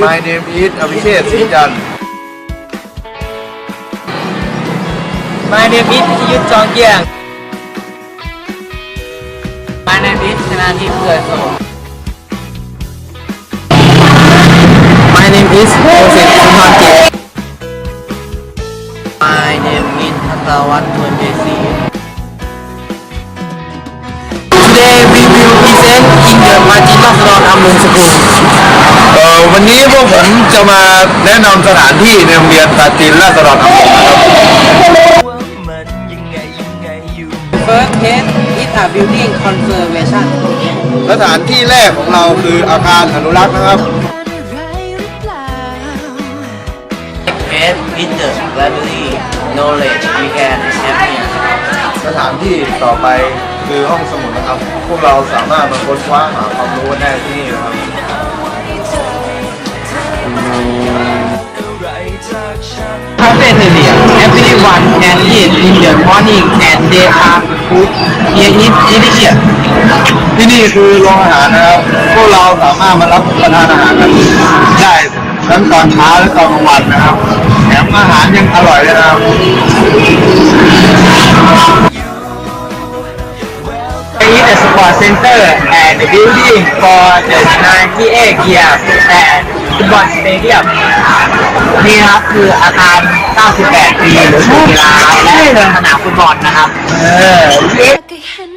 My name is อภิเชษฐ์ศรีจันทร์ My name is พิยุทธจองเกียง My name is ชนาทิพย์เกิดโสม My name is โอเซนสุนทรกิจ My name is ทัตวัฒน์ทวนเจศรี Today we will present in the Marginal Salon Amung School วันนี้พวกผมจะมาแนะนำสถานที่ในโรงเรียนตาจีนราษฎรอำเภอนะครับ First case is a building conservation สถานที่แรกของเราคืออาคารอนุรักษ์นะครับ Case is the library knowledge we can have here สถานที่ต่อไปคือห้องสมุดนะครับ พวกเราสามารถมาค้นคว้าหาความรู้ได้ที่นี่นะครับ Cafeteria everyone can eat in the morning and they are food here is delicious ที่นี่คือโรงอาหารนะครับ พวกเราสามารถมารับประทานอาหารกันได้ทั้งตอนเช้าและตอนกลางวันนะครับ แถมอาหารยังอร่อยเลยนะครับ There is a sport center and the building for the 98 year and football stadium นี่นะครับคืออาคาร 98 ปีหรือกีฬาและสนามฟุตบอลนะครับ เออก็เห็น